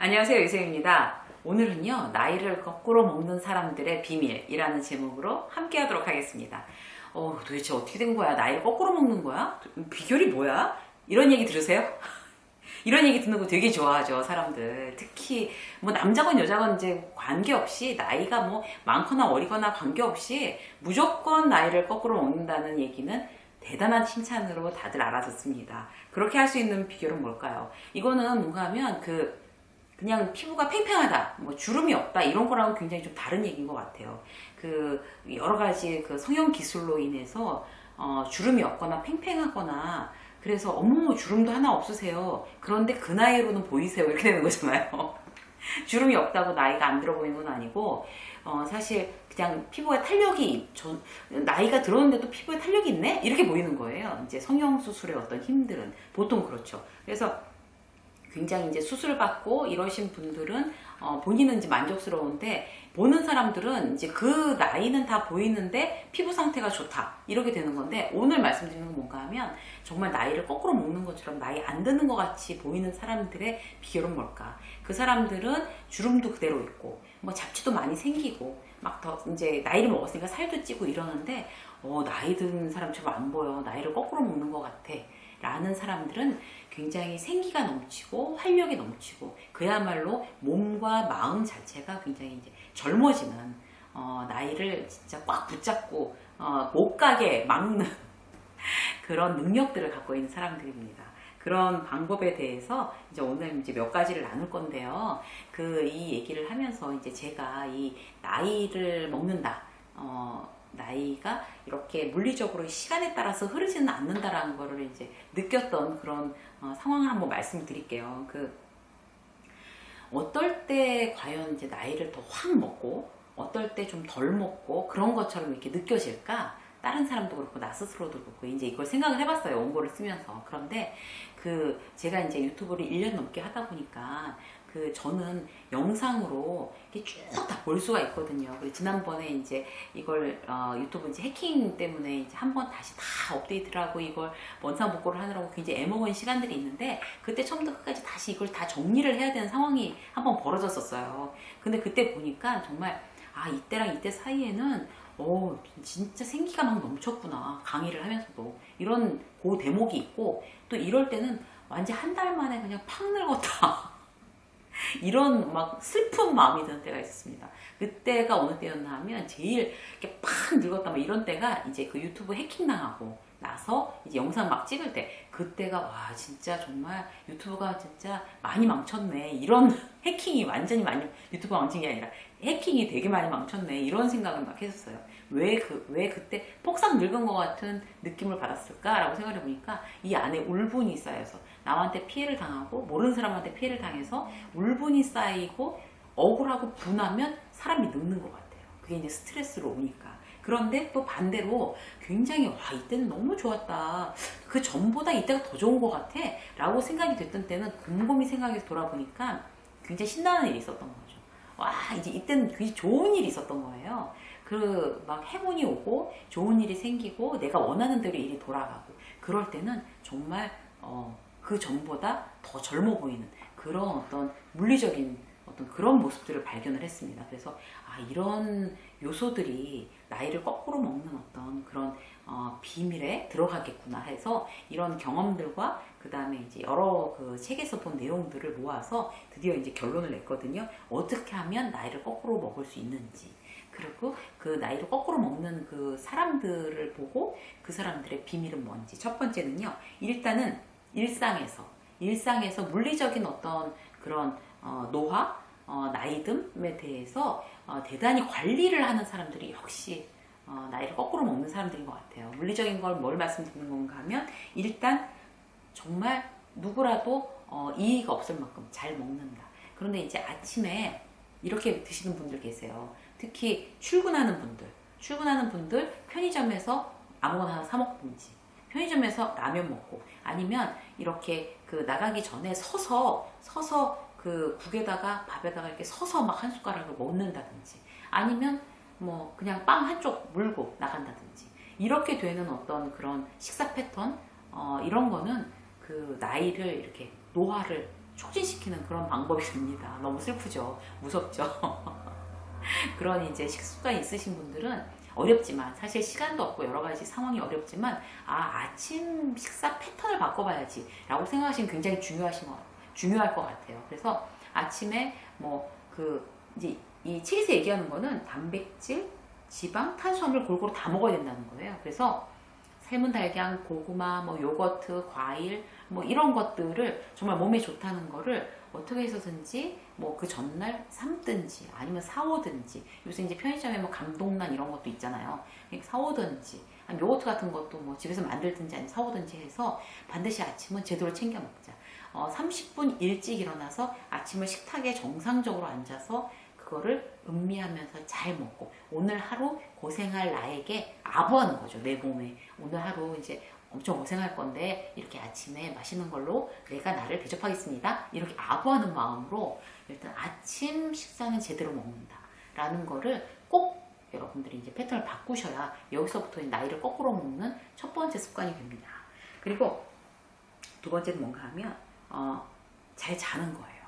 안녕하세요 유세입니다. 오늘은요 나이를 거꾸로 먹는 사람들의 비밀이라는 제목으로 함께 하도록 하겠습니다. 어 도대체 어떻게 된 거야? 나이를 거꾸로 먹는 거야? 비결이 뭐야? 이런 얘기 들으세요? 이런 얘기 듣는 거 되게 좋아하죠 사람들. 특히 뭐 남자건 여자건 이제 관계없이 나이가 뭐 많거나 어리거나 관계없이 무조건 나이를 거꾸로 먹는다는 얘기는 대단한 칭찬으로 다들 알아듣습니다. 그렇게 할 수 있는 비결은 뭘까요? 이거는 뭔가 하면 그 그냥 피부가 팽팽하다, 뭐 주름이 없다 이런 거랑은 굉장히 좀 다른 얘기인 것 같아요. 그 여러 가지 그 성형 기술로 인해서 어, 주름이 없거나 팽팽하거나 그래서 어머 주름도 하나 없으세요. 그런데 그 나이로는 보이세요 이렇게 되는 거잖아요. 주름이 없다고 나이가 안 들어 보이는 건 아니고 어, 사실 그냥 피부에 탄력이 전 나이가 들었는데도 피부에 탄력이 있네 이렇게 보이는 거예요. 이제 성형 수술의 어떤 힘들은 보통 그렇죠. 그래서 굉장히 이제 수술 받고 이러신 분들은 어, 본인은 이제 만족스러운데 보는 사람들은 이제 그 나이는 다 보이는데 피부 상태가 좋다 이렇게 되는 건데 오늘 말씀드리는 건 뭔가 하면 정말 나이를 거꾸로 먹는 것처럼 나이 안 드는 것 같이 보이는 사람들의 비결은 뭘까? 그 사람들은 주름도 그대로 있고 뭐 잡티도 많이 생기고 막 더 이제 나이를 먹었으니까 살도 찌고 이러는데 어 나이 든 사람처럼 안 보여 나이를 거꾸로 먹는 것 같아 라는 사람들은 굉장히 생기가 넘치고 활력이 넘치고 그야말로 몸과 마음 자체가 굉장히 이제 젊어지는 어, 나이를 진짜 꽉 붙잡고 어, 못 가게 막는 그런 능력들을 갖고 있는 사람들입니다. 그런 방법에 대해서 이제 오늘 이제 몇 가지를 나눌 건데요. 그 이 얘기를 하면서 이제 제가 이 나이를 먹는다. 어, 나이가 이렇게 물리적으로 시간에 따라서 흐르지는 않는다라는 거를 이제 느꼈던 그런 어, 상황을 한번 말씀드릴게요. 그 어떨 때 과연 이제 나이를 더 확 먹고 어떨 때 좀 덜 먹고 그런 것처럼 이렇게 느껴질까? 다른 사람도 그렇고 나 스스로도 그렇고 이제 이걸 생각을 해봤어요 원고를 쓰면서 그런데 그 제가 이제 유튜브를 1년 넘게 하다 보니까 그 저는 영상으로 이렇게 쭉 다 볼 수가 있거든요. 그리고 지난번에 이제 이걸 어, 유튜브 이제 해킹 때문에 이제 한 번 다시 다 업데이트를 하고 이걸 원상 복구를 하느라고 굉장히 애먹은 시간들이 있는데 그때 처음부터 끝까지 다시 이걸 다 정리를 해야 되는 상황이 한 번 벌어졌었어요. 근데 그때 보니까 정말 아 이때랑 이때 사이에는 어 진짜 생기가 막 넘쳤구나 강의를 하면서도 이런 고 대목이 있고 또 이럴 때는 완전 한 달 만에 그냥 팍 늙었다. 이런 막 슬픈 마음이 드는 때가 있었습니다. 그때가 어느 때였나 하면 제일 이렇게 팍 늙었다 막 이런 때가 이제 그 유튜브 해킹 당하고 나서 이제 영상 막 찍을 때 그때가 와 진짜 정말 유튜브가 진짜 많이 망쳤네 이런 해킹이 완전히 많이 유튜브 망친 게 아니라 해킹이 되게 많이 망쳤네 이런 생각을 막 했었어요. 왜 그 왜 그때 폭삭 늙은 것 같은 느낌을 받았을까라고 생각해 보니까 이 안에 울분이 쌓여서 남한테 피해를 당하고 모르는 사람한테 피해를 당해서 울분이 쌓이고 억울하고 분하면 사람이 늙는 것 같아요. 그게 이제 스트레스로 오니까. 그런데 또 반대로 굉장히 와 이때는 너무 좋았다. 그 전보다 이때가 더 좋은 것 같아. 라고 생각이 됐던 때는 곰곰이 생각해서 돌아보니까 굉장히 신나는 일이 있었던 거죠. 와 이제 이때는 굉장히 좋은 일이 있었던 거예요. 그 막 행운이 오고 좋은 일이 생기고 내가 원하는 대로 일이 돌아가고 그럴 때는 정말 어, 그 전보다 더 젊어 보이는 그런 어떤 물리적인 어떤 그런 모습들을 발견을 했습니다. 그래서 아 이런 요소들이 나이를 거꾸로 먹는 어떤 그런 어, 비밀에 들어가겠구나 해서 이런 경험들과 그 다음에 이제 여러 그 책에서 본 내용들을 모아서 드디어 이제 결론을 냈거든요. 어떻게 하면 나이를 거꾸로 먹을 수 있는지. 그리고 그 나이를 거꾸로 먹는 그 사람들을 보고 그 사람들의 비밀은 뭔지. 첫 번째는요. 일단은 일상에서 일상에서 물리적인 어떤 그런 어, 노화, 어, 나이듦에 대해서 어, 대단히 관리를 하는 사람들이 역시 어, 나이를 거꾸로 먹는 사람들인 것 같아요. 물리적인 걸 뭘 말씀드리는 건가 하면 일단 정말 누구라도 어, 이의가 없을 만큼 잘 먹는다. 그런데 이제 아침에 이렇게 드시는 분들 계세요. 특히 출근하는 분들, 출근하는 분들 편의점에서 아무거나 하나 사 먹든지 편의점에서 라면 먹고 아니면 이렇게 그 나가기 전에 서서 서서 그 국에다가 밥에다가 이렇게 서서 막 한 숟가락을 먹는다든지 아니면 뭐 그냥 빵 한쪽 물고 나간다든지 이렇게 되는 어떤 그런 식사 패턴 어, 이런 거는 그 나이를 이렇게 노화를 촉진시키는 그런 방법이 됩니다. 너무 슬프죠. 무섭죠. 그런 이제 식습관이 있으신 분들은 어렵지만 사실 시간도 없고 여러 가지 상황이 어렵지만 아 아침 식사 패턴을 바꿔봐야지 라고 생각하시면 굉장히 중요하신 것 중요할 것 같아요. 그래서 아침에 뭐 그 이제 이 책에서 얘기하는 거는 단백질, 지방, 탄수화물 골고루 다 먹어야 된다는 거예요. 그래서 삶은 달걀, 고구마, 뭐 요거트, 과일 뭐 이런 것들을 정말 몸에 좋다는 거를 어떻게 해서든지 뭐 그 전날 삶든지 아니면 사오든지 요새 이제 편의점에 뭐 감동란 이런 것도 있잖아요. 그러니까 사오든지 요거트 같은 것도 뭐 집에서 만들든지 아니면 사오든지 해서 반드시 아침은 제대로 챙겨 먹자. 어, 30분 일찍 일어나서 아침을 식탁에 정상적으로 앉아서 그거를 음미하면서 잘 먹고 오늘 하루 고생할 나에게 아부하는 거죠 내 몸에 오늘 하루 이제 엄청 고생할 건데 이렇게 아침에 맛있는 걸로 내가 나를 대접하겠습니다 이렇게 아부하는 마음으로 일단 아침 식사는 제대로 먹는다 라는 거를 꼭 여러분들이 이제 패턴을 바꾸셔야 여기서부터 나이를 거꾸로 먹는 첫 번째 습관이 됩니다 그리고 두 번째는 뭔가 하면 어, 잘 자는 거예요.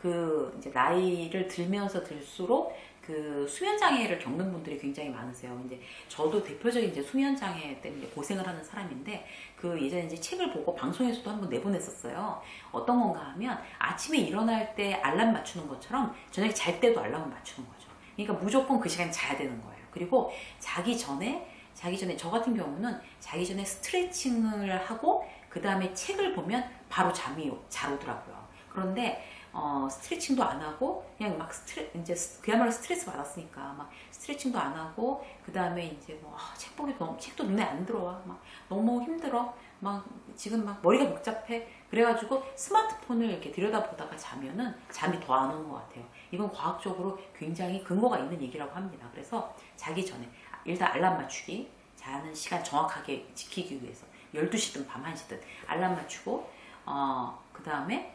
그 이제 나이를 들면서 들수록 그 수면 장애를 겪는 분들이 굉장히 많으세요. 이제 저도 대표적인 이제 수면 장애 때문에 고생을 하는 사람인데 그 예전에 이제 책을 보고 방송에서도 한번 내보냈었어요. 어떤 건가 하면 아침에 일어날 때 알람 맞추는 것처럼 저녁에 잘 때도 알람을 맞추는 거죠. 그러니까 무조건 그 시간 자야 되는 거예요. 그리고 자기 전에 자기 전에 저 같은 경우는 자기 전에 스트레칭을 하고 그 다음에 책을 보면 바로 잠이 잘 오더라고요. 그런데 어, 스트레칭도 안 하고 그냥 막 스트레 이제 스- 그야말로 스트레스 받았으니까 막 스트레칭도 안 하고 그 다음에 이제 뭐책 보기 너무 책도 눈에 안 들어와 막 너무 힘들어 막 지금 막 머리가 복잡해 그래가지고 스마트폰을 이렇게 들여다보다가 자면은 잠이 더 안 오는 것 같아요. 이건 과학적으로 굉장히 근거가 있는 얘기라고 합니다. 그래서 자기 전에 일단 알람 맞추기 자는 시간 정확하게 지키기 위해서 12시든 밤 1시든 알람 맞추고 어, 그 다음에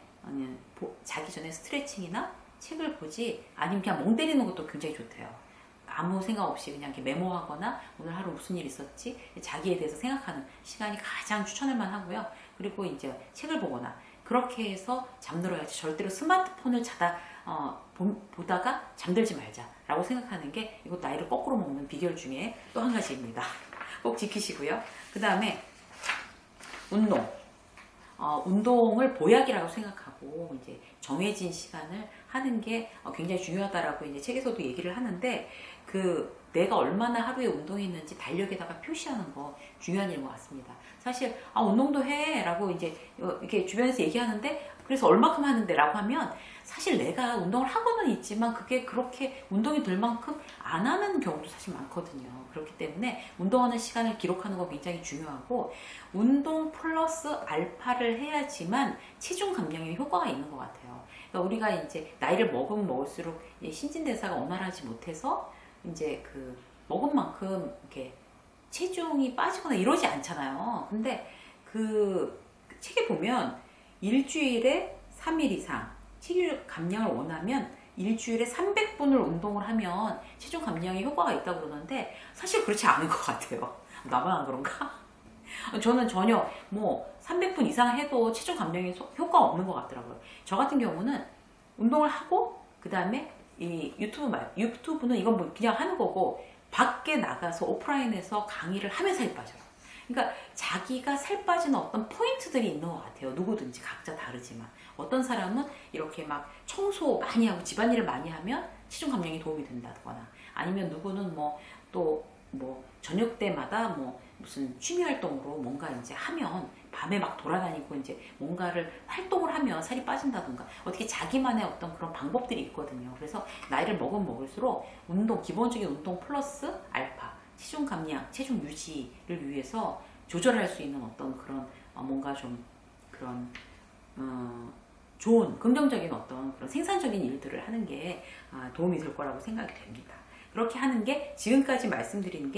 자기 전에 스트레칭이나 책을 보지 아니면 그냥 멍 때리는 것도 굉장히 좋대요. 아무 생각 없이 그냥 이렇게 메모하거나 오늘 하루 무슨 일 있었지 자기에 대해서 생각하는 시간이 가장 추천할 만하고요. 그리고 이제 책을 보거나 그렇게 해서 잠들어야지 절대로 스마트폰을 자다 어, 보, 보다가 잠들지 말자라고 생각하는 게 이거 나이를 거꾸로 먹는 비결 중에 또 한 가지입니다. 꼭 지키시고요. 그 다음에 운동. 어, 운동을 보약이라고 생각하고 이제 정해진 시간을 하는 게 어, 굉장히 중요하다라고 이제 책에서도 얘기를 하는데 그 내가 얼마나 하루에 운동했는지 달력에다가 표시하는 거 중요한 일인 것 같습니다. 사실 아 운동도 해라고 이제 어, 이렇게 주변에서 얘기하는데 그래서 얼마큼 하는데라고 하면 사실 내가 운동을 하고는 있지만 그게 그렇게 운동이 될 만큼 안 하는 경우도 사실 많거든요. 그렇기 때문에 운동하는 시간을 기록하는 거 굉장히 중요하고 운동 플러스 알파를 해야지만 체중 감량에 효과 가 있는 것 같아요. 그러니까 우리가 이제 나이를 먹으면 먹을수록 신진대사가 원활하지 못해서 이제 그 먹은 만큼 이렇게 체중이 빠지거나 이러지 않잖아요. 근데 그 책에 보면 일주일에 3일 이상 체중 감량을 원하면 일주일에 300분을 운동을 하면 체중 감량에 효과가 있다고 그러는데 사실 그렇지 않은 것 같아요. 나만 안 그런가? 저는 전혀 뭐 300분 이상 해도 체중 감량에 효과가 없는 것 같더라고요. 저 같은 경우는 운동을 하고 그 다음에 이 유튜브 말 유튜브는 이건 뭐 그냥 하는 거고 밖에 나가서 오프라인에서 강의를 하면 살이 빠져요. 그러니까 자기가 살 빠지는 어떤 포인트들이 있는 것 같아요. 누구든지 각자 다르지만 어떤 사람은 이렇게 막 청소 많이 하고 집안일을 많이 하면 체중 감량에 도움이 된다거나 아니면 누구는 뭐또 뭐 저녁 때마다 뭐 무슨 취미 활동으로 뭔가 이제 하면 밤에 막 돌아다니고 이제 뭔가를 활동을 하면 살이 빠진다던가 어떻게 자기만의 어떤 그런 방법들이 있거든요. 그래서 나이를 먹으면 먹을수록 운동 기본적인 운동 플러스 알파 체중 감량, 체중 유지를 위해서 조절할 수 있는 어떤 그런 어, 뭔가 좀 그런 어, 좋은 긍정적인 어떤 그런 생산적인 일들을 하는 게 아, 도움이 될 거라고 생각이 됩니다. 그렇게 하는 게 지금까지 말씀드린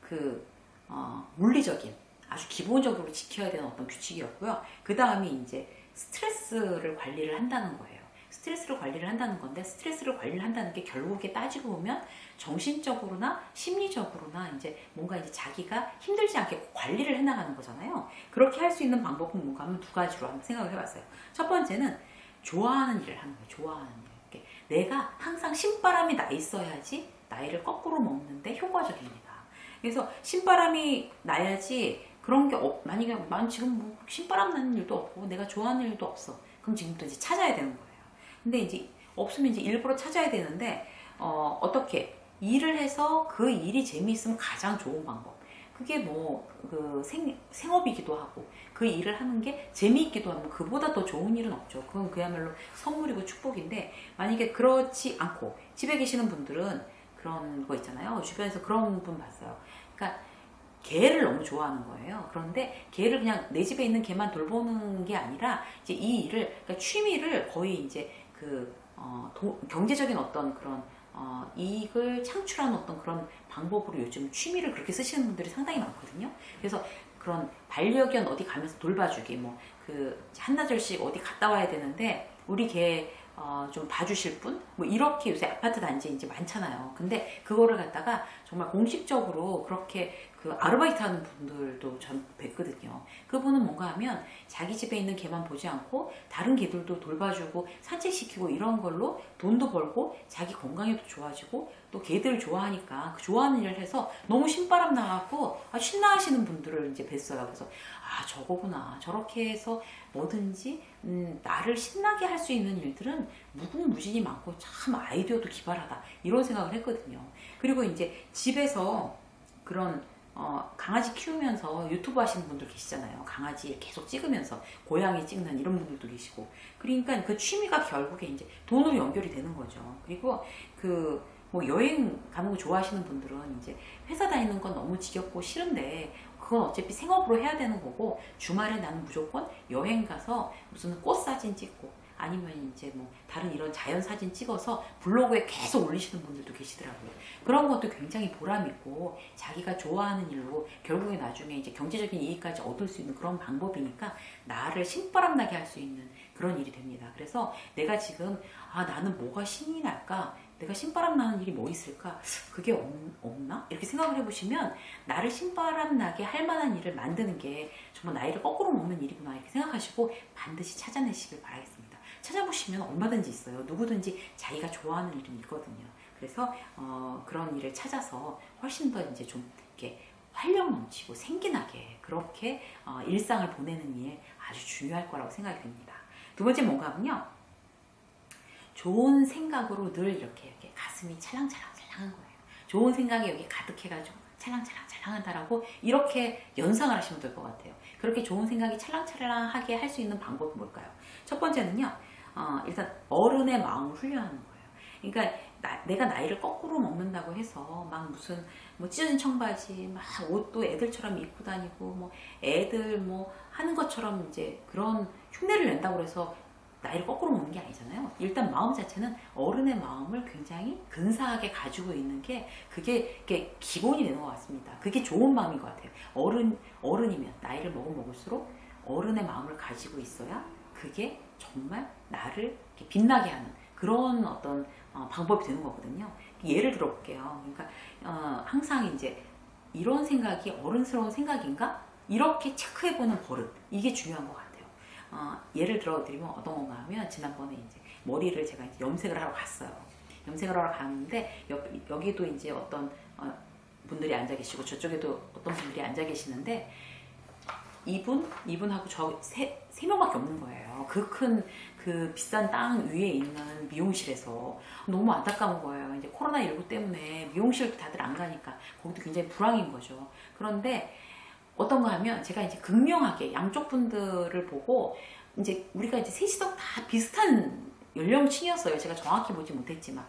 게그 어, 물리적인 아주 기본적으로 지켜야 되는 어떤 규칙이었고요. 그 다음이 이제 스트레스를 관리를 한다는 거예요. 스트레스를 관리를 한다는 건데 스트레스를 관리를 한다는 게 결국에 따지고 보면 정신적으로나 심리적으로나 이제 뭔가 이제 자기가 힘들지 않게 관리를 해나가는 거잖아요. 그렇게 할 수 있는 방법은 뭔가 하면 두 가지로 한번 생각을 해봤어요. 첫 번째는 좋아하는 일을 하는 거예요. 좋아하는 일. 내가 항상 신바람이 나 있어야지 나이를 거꾸로 먹는데 효과적입니다. 그래서 신바람이 나야지 그런 게 없, 만약에 난 지금 뭐 신바람 나는 일도 없고 내가 좋아하는 일도 없어. 그럼 지금부터 이제 찾아야 되는 거예요. 근데 이제 없으면 이제 일부러 찾아야 되는데 어, 어떻게 일을 해서 그 일이 재미있으면 가장 좋은 방법. 그게 뭐 그 생업이기도 하고 그 일을 하는 게 재미있기도 하면 그보다 더 좋은 일은 없죠. 그건 그야말로 선물이고 축복인데 만약에 그렇지 않고 집에 계시는 분들은 그런 거 있잖아요. 주변에서 그런 분 봤어요. 그러니까 개를 너무 좋아하는 거예요. 그런데 개를 그냥 내 집에 있는 개만 돌보는 게 아니라 이제 이 일을 그러니까 취미를 거의 이제 그 어, 도, 경제적인 어떤 그런 어, 이익을 창출하는 어떤 그런 방법으로 요즘 취미를 그렇게 쓰시는 분들이 상당히 많거든요. 그래서 그런 반려견 어디 가면서 돌봐주기, 뭐 그 한나절씩 어디 갔다 와야 되는데 우리 개 어, 좀 봐주실 분? 뭐 이렇게 요새 아파트 단지 이제 많잖아요. 근데 그거를 갖다가 정말 공식적으로 그렇게 그 아르바이트 하는 분들도 전 뵀거든요. 그분은 뭔가 하면 자기 집에 있는 개만 보지 않고 다른 개들도 돌봐주고 산책시키고 이런 걸로 돈도 벌고 자기 건강에도 좋아지고 또 개들 좋아하니까 그 좋아하는 일을 해서 너무 신바람 나갖고 아, 신나하시는 분들을 이제 뵀어요. 그래서 아 저거구나 저렇게 해서 뭐든지 음, 나를 신나게 할 수 있는 일들은 무궁무진이 많고 참 아이디어도 기발하다 이런 생각을 했거든요. 그리고 이제 집에서 그런 어, 강아지 키우면서 유튜브 하시는 분들 계시잖아요. 강아지 계속 찍으면서 고양이 찍는 이런 분들도 계시고. 그러니까 그 취미가 결국에 이제 돈으로 연결이 되는 거죠. 그리고 그 뭐 여행 가는 거 좋아하시는 분들은 이제 회사 다니는 건 너무 지겹고 싫은데 그건 어차피 생업으로 해야 되는 거고 주말에 나는 무조건 여행 가서 무슨 꽃 사진 찍고 아니면 이제 뭐 다른 이런 자연 사진 찍어서 블로그에 계속 올리시는 분들도 계시더라고요. 그런 것도 굉장히 보람 있고 자기가 좋아하는 일로 결국에 나중에 이제 경제적인 이익까지 얻을 수 있는 그런 방법이니까 나를 신바람 나게 할 수 있는 그런 일이 됩니다. 그래서 내가 지금 아 나는 뭐가 신이 날까? 내가 신바람 나는 일이 뭐 있을까? 그게 없, 없나? 이렇게 생각을 해보시면 나를 신바람 나게 할 만한 일을 만드는 게 정말 나이를 거꾸로 먹는 일이구나 이렇게 생각하시고 반드시 찾아내시길 바라겠습니다. 찾아보시면 얼마든지 있어요. 누구든지 자기가 좋아하는 일은 있거든요. 그래서 어, 그런 일을 찾아서 훨씬 더 이제 좀 이렇게 활력 넘치고 생기나게 그렇게 어, 일상을 보내는 일 아주 중요할 거라고 생각이 듭니다. 두 번째 뭔가 하면요. 좋은 생각으로 늘 이렇게, 이렇게 가슴이 찰랑찰랑찰랑한 거예요. 좋은 생각이 여기 가득해가지고 찰랑찰랑찰랑한다라고 이렇게 연상을 하시면 될 것 같아요. 그렇게 좋은 생각이 찰랑찰랑하게 할 수 있는 방법은 뭘까요? 첫 번째는요. 어, 일단 어른의 마음을 훈련하는 거예요. 그러니까 나, 내가 나이를 거꾸로 먹는다고 해서 막 무슨 뭐 찢어진 청바지 막 옷도 애들처럼 입고 다니고 뭐 애들 뭐 하는 것처럼 이제 그런 흉내를 낸다고 해서 나이를 거꾸로 먹는 게 아니잖아요. 일단 마음 자체는 어른의 마음을 굉장히 근사하게 가지고 있는 게 그게, 그게 기본이 되는 것 같습니다. 그게 좋은 마음인 것 같아요. 어른 어른이면 나이를 먹어 먹을수록 어른의 마음을 가지고 있어야 그게 정말 나를 빛나게 하는 그런 어떤 어, 방법이 되는 거거든요. 예를 들어볼게요. 그러니까 어, 항상 이제 이런 생각이 어른스러운 생각인가? 이렇게 체크해보는 버릇 이게 중요한 것 같아요. 어, 예를 들어드리면 어떤 건가 하면 지난번에 이제 머리를 제가 이제 염색을 하러 갔어요. 염색을 하러 갔는데 여, 여기도 이제 어떤 어, 분들이 앉아 계시고 저쪽에도 어떤 분들이 앉아 계시는데 이분, 이분하고 저 세, 세 명밖에 없는 거예요. 그 큰, 그 비싼 땅 위에 있는 미용실에서 너무 안타까운 거예요. 이제 코로나19 때문에 미용실도 다들 안 가니까 거기도 굉장히 불황인 거죠. 그런데 어떤가 하면 제가 이제 극명하게 양쪽 분들을 보고 이제 우리가 이제 셋이서 다 비슷한 연령층이었어요. 제가 정확히 보지 못했지만.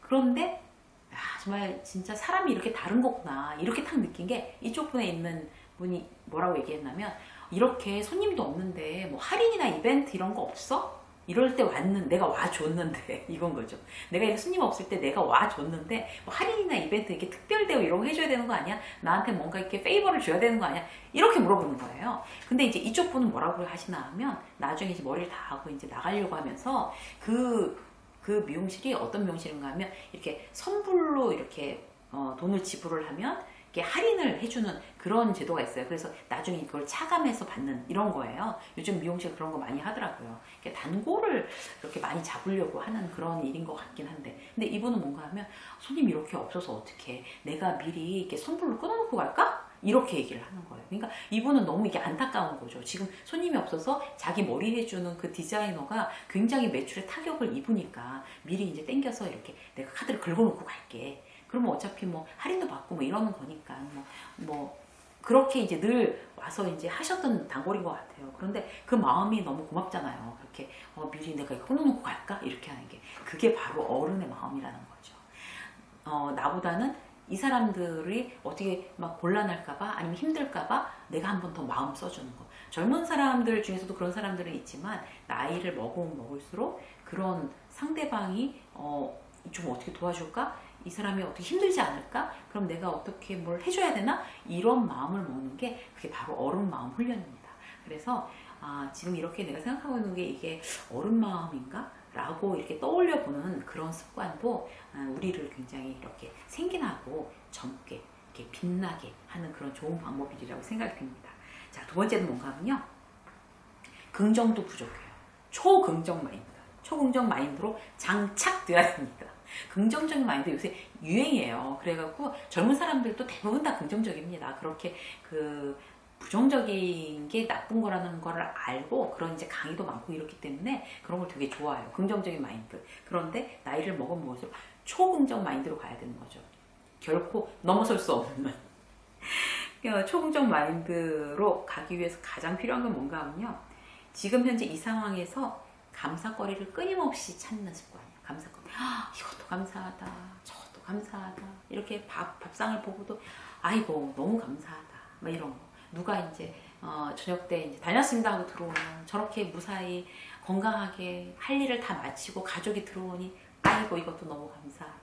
그런데 아, 정말 진짜 사람이 이렇게 다른 거구나. 이렇게 딱 느낀 게 이쪽 분에 있는 분이 뭐라고 얘기했냐면 이렇게 손님도 없는데 뭐 할인이나 이벤트 이런 거 없어? 이럴 때 왔는 내가 와줬는데 이건 거죠. 내가 이렇게 손님 없을 때 내가 와줬는데 뭐 할인이나 이벤트 이렇게 특별 대우 이런 거 해줘야 되는 거 아니야? 나한테 뭔가 이렇게 페이버를 줘야 되는 거 아니야? 이렇게 물어보는 거예요. 근데 이제 이쪽 분은 뭐라고 하시나 하면 나중에 이제 머리를 다 하고 이제 나가려고 하면서 그, 그 미용실이 어떤 미용실인가 하면 이렇게 선불로 이렇게 어, 돈을 지불을 하면 할인을 해주는 그런 제도가 있어요. 그래서 나중에 그걸 차감해서 받는 이런 거예요. 요즘 미용실 그런 거 많이 하더라고요. 단골을 그렇게 많이 잡으려고 하는 그런 일인 것 같긴 한데. 근데 이분은 뭔가 하면 손님 이렇게 없어서 어떻게 내가 미리 이렇게 선불로 끊어놓고 갈까? 이렇게 얘기를 하는 거예요. 그러니까 이분은 너무 이게 안타까운 거죠. 지금 손님이 없어서 자기 머리 해주는 그 디자이너가 굉장히 매출에 타격을 입으니까 미리 이제 땡겨서 이렇게 내가 카드를 긁어놓고 갈게. 그러면 어차피 뭐 할인도 받고 뭐 이러는 거니까 뭐, 뭐 그렇게 이제 늘 와서 이제 하셨던 단골인 것 같아요. 그런데 그 마음이 너무 고맙잖아요. 그렇게 어, 미리 내가 이거 끊어놓고 갈까 이렇게 하는 게 그게 바로 어른의 마음이라는 거죠. 어, 나보다는 이 사람들이 어떻게 막 곤란할까봐 아니면 힘들까봐 내가 한 번 더 마음 써주는 거. 젊은 사람들 중에서도 그런 사람들은 있지만 나이를 먹으면 먹을수록 그런 상대방이 어, 좀 어떻게 도와줄까? 이 사람이 어떻게 힘들지 않을까? 그럼 내가 어떻게 뭘 해줘야 되나? 이런 마음을 먹는 게 그게 바로 어른 마음 훈련입니다. 그래서 아, 지금 이렇게 내가 생각하고 있는 게 이게 어른 마음인가? 라고 이렇게 떠올려 보는 그런 습관도 아, 우리를 굉장히 이렇게 생긴하고 젊게 이렇게 빛나게 하는 그런 좋은 방법이라고 생각이 듭니다. 자, 두 번째는 뭔가 하면요. 긍정도 부족해요. 초긍정 마인드. 초긍정 마인드로 장착되어야 됩니다. 긍정적인 마인드 요새 유행이에요. 그래갖고 젊은 사람들도 대부분 다 긍정적입니다. 그렇게 그 부정적인 게 나쁜 거라는 거를 알고 그런 이제 강의도 많고 이렇기 때문에 그런 걸 되게 좋아해요. 긍정적인 마인드. 그런데 나이를 먹으면 먹을수록 초긍정 마인드로 가야 되는 거죠. 결코 넘어설 수 없는. 그러니까 초긍정 마인드로 가기 위해서 가장 필요한 건 뭔가 하면요. 지금 현재 이 상황에서 감사거리를 끊임없이 찾는 습관이에요. 아, 이것도 감사하다. 저것도 감사하다. 이렇게 밥, 밥상을 보고도 아이고, 너무 감사하다. 막 이런 거. 누가 이제 어, 저녁 때 이제 다녔습니다 하고 들어오면 저렇게 무사히 건강하게 할 일을 다 마치고 가족이 들어오니 아이고 이것도 너무 감사하다.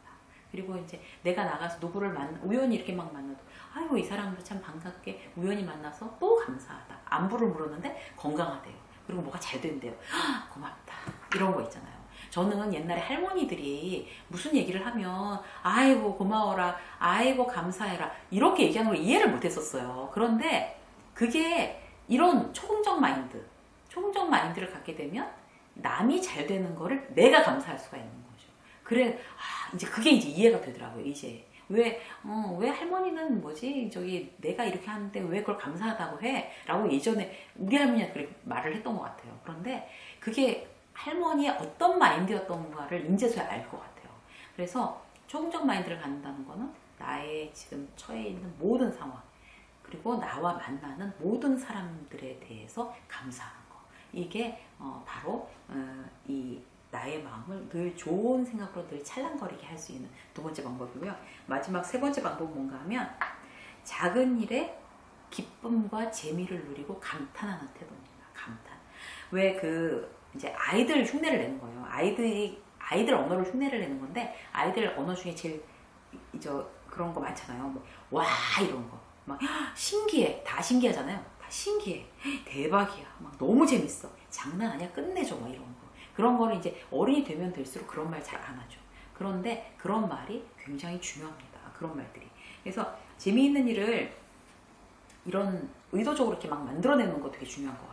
그리고 이제 내가 나가서 누구를 만 우연히 이렇게 막 만나도 아이고 이 사람도 참 반갑게 우연히 만나서 또 감사하다. 안부를 물었는데 건강하대요. 그리고 뭐가 잘 된대요. 헉, 고맙다. 이런 거 있잖아요. 저는 옛날에 할머니들이 무슨 얘기를 하면 아이고 고마워라 아이고 감사해라 이렇게 얘기하는 걸 이해를 못했었어요 그런데 그게 이런 초긍정 마인드 초긍정 마인드를 갖게 되면 남이 잘 되는 거를 내가 감사할 수가 있는 거죠 그래 아, 이제 그게 이제 이해가 되더라고요 이제 왜, 어, 왜 할머니는 뭐지? 저기 내가 이렇게 하는데 왜 그걸 감사하다고 해? 라고 예전에 우리 할머니가 그렇게 말을 했던 것 같아요. 그런데 그게 할머니의 어떤 마인드였던가를 인제서야 알 것 같아요. 그래서 초긍정 마인드를 갖는다는 거는 나의 지금 처해 있는 모든 상황, 그리고 나와 만나는 모든 사람들에 대해서 감사하는 거. 이게 어, 바로 어, 이 나의 마음을 늘 좋은 생각으로 늘 찰랑거리게 할 수 있는 두 번째 방법이고요. 마지막 세 번째 방법은 뭔가 하면 작은 일에 기쁨과 재미를 누리고 감탄하는 태도입니다. 감탄. 왜그 이제 아이들 흉내를 내는 거예요. 아이들이 아이들 언어를 흉내를 내는 건데 아이들 언어 중에 제일 이- 저 그런 거 많잖아요. 뭐, 와 이런 거. 막 신기해. 다 신기하잖아요. 다 신기해. 대박이야. 막 너무 재밌어. 장난 아니야. 끝내줘. 막 이런 거. 그런 거를 이제 어른이 되면 될수록 그런 말 잘 안 하죠. 그런데 그런 말이 굉장히 중요합니다. 그런 말들이. 그래서 재미있는 일을 이런 의도적으로 이렇게 막 만들어내는 거 되게 중요한 것 같아요.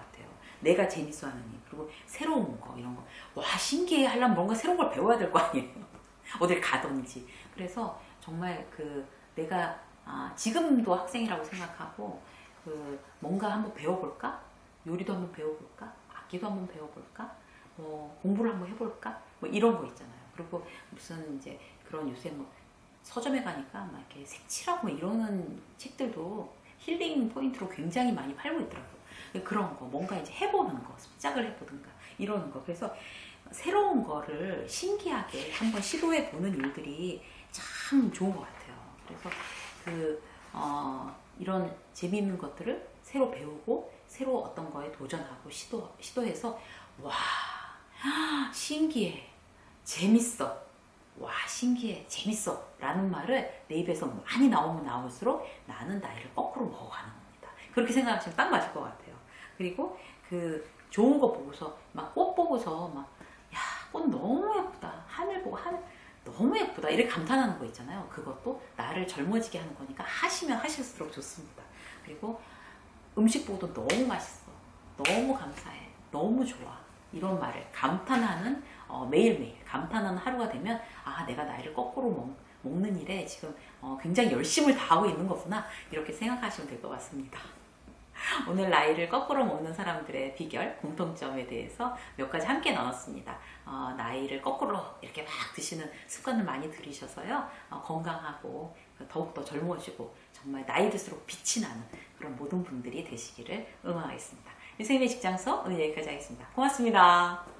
내가 재밌어 하는 일, 그리고 새로운 거, 이런 거. 와, 신기해 하려면 뭔가 새로운 걸 배워야 될 거 아니에요. 어딜 가든지. 그래서 정말 그 내가 아, 지금도 학생이라고 생각하고 그 뭔가 한번 배워볼까? 요리도 한번 배워볼까? 악기도 한번 배워볼까? 뭐 공부를 한번 해볼까? 뭐 이런 거 있잖아요. 그리고 무슨 이제 그런 요새 뭐 서점에 가니까 막 이렇게 색칠하고 이러는 책들도 힐링 포인트로 굉장히 많이 팔고 있더라고요. 그런 거, 뭔가 이제 해보는 거, 시작을 해보든가 이러는 거. 그래서 새로운 거를 신기하게 한번 시도해 보는 일들이 참 좋은 것 같아요. 그래서 그, 어, 이런 재미있는 것들을 새로 배우고 새로 어떤 거에 도전하고 시도, 시도해서 와, 아, 신기해. 재밌어. 와, 신기해. 재밌어. 라는 말을 내 입에서 많이 나오면 나올수록 나는 나이를 거꾸로 먹어가는 겁니다. 그렇게 생각하시면 딱 맞을 것 같아요. 그리고 그 좋은 거 보고서 막 꽃 보고서 막, 야, 꽃 너무 예쁘다. 하늘 보고 하늘 너무 예쁘다. 이렇게 감탄하는 거 있잖아요. 그것도 나를 젊어지게 하는 거니까 하시면 하실수록 좋습니다. 그리고 음식 보고도 너무 맛있어. 너무 감사해. 너무 좋아. 이런 말을 감탄하는 어, 매일매일 감탄하는 하루가 되면 아 내가 나이를 거꾸로 먹, 먹는 일에 지금 어, 굉장히 열심을 다하고 있는 거구나 이렇게 생각하시면 될 것 같습니다. 오늘 나이를 거꾸로 먹는 사람들의 비결, 공통점에 대해서 몇 가지 함께 나눴습니다. 어, 나이를 거꾸로 이렇게 막 드시는 습관을 많이 들이셔서요. 어, 건강하고 더욱더 젊어지고 정말 나이 들수록 빛이 나는 그런 모든 분들이 되시기를 응원하겠습니다. 선생님의 직장서 오늘 여기까지 하겠습니다. 고맙습니다.